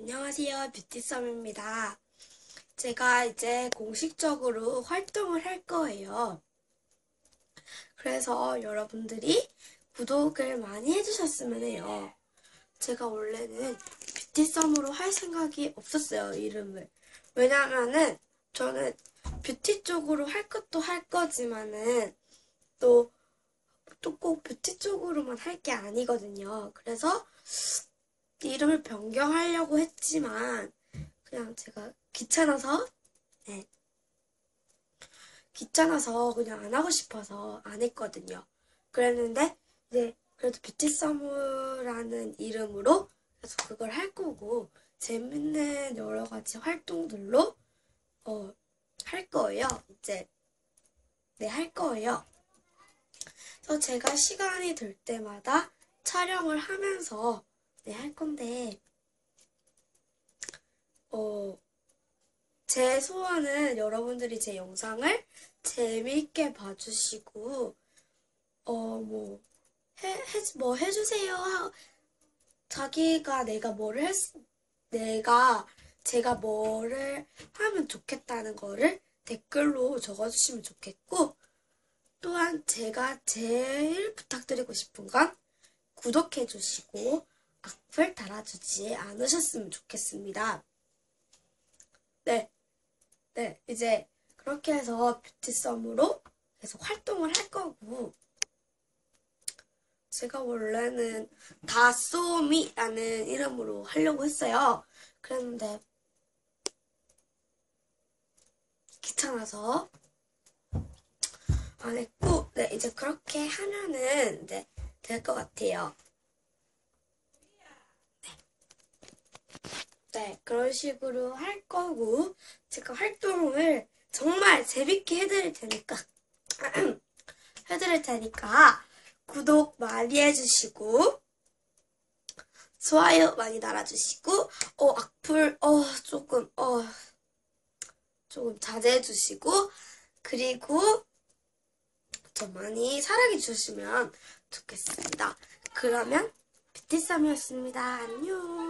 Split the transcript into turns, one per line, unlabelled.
안녕하세요. 뷰티썸입니다. 제가 이제 공식적으로 활동을 할 거예요. 그래서 여러분들이 구독을 많이 해주셨으면 해요. 제가 원래는 뷰티썸으로 할 생각이 없었어요, 이름을. 왜냐면은 저는 뷰티 쪽으로 할 것도 할 거지만은 또, 또 꼭 뷰티 쪽으로만 할 게 아니거든요. 그래서 이름을 변경하려고 했지만 그냥 제가 귀찮아서 네. 귀찮아서 그냥 안 하고 싶어서 안 했거든요. 그랬는데 이제 그래도 뷰티 서머라는 이름으로 그래서 그걸 할 거고 재밌는 여러 가지 활동들로 어, 할 거예요. 이제 네, 할 거예요. 그래서 제가 시간이 될 때마다 촬영을 하면서 네, 할 건데, 어, 제 소원은 여러분들이 제 영상을 재미있게 봐주시고, 어, 뭐, 해, 해, 뭐 해주세요. 자기가 내가 뭐를 했, 내가, 제가 뭐를 하면 좋겠다는 거를 댓글로 적어주시면 좋겠고, 또한 제가 제일 부탁드리고 싶은 건 구독해주시고, 악플 달아주지 않으셨으면 좋겠습니다. 네. 네, 이제 그렇게 해서 뷰티썸으로 계속 활동을 할 거고, 제가 원래는 다쏘미라는 이름으로 하려고 했어요. 그랬는데, 귀찮아서 안 했고, 네, 이제 그렇게 하면은 이제 될 것 같아요. 네, 그런 식으로 할 거고, 제가 활동을 정말 재밌게 해드릴 테니까, 해드릴 테니까, 구독 많이 해주시고, 좋아요 많이 달아주시고, 어, 악플, 어, 조금, 어, 조금 자제해 주시고, 그리고, 더 많이 사랑해 주시면 좋겠습니다. 그러면, 뷰티썸이었습니다. 안녕.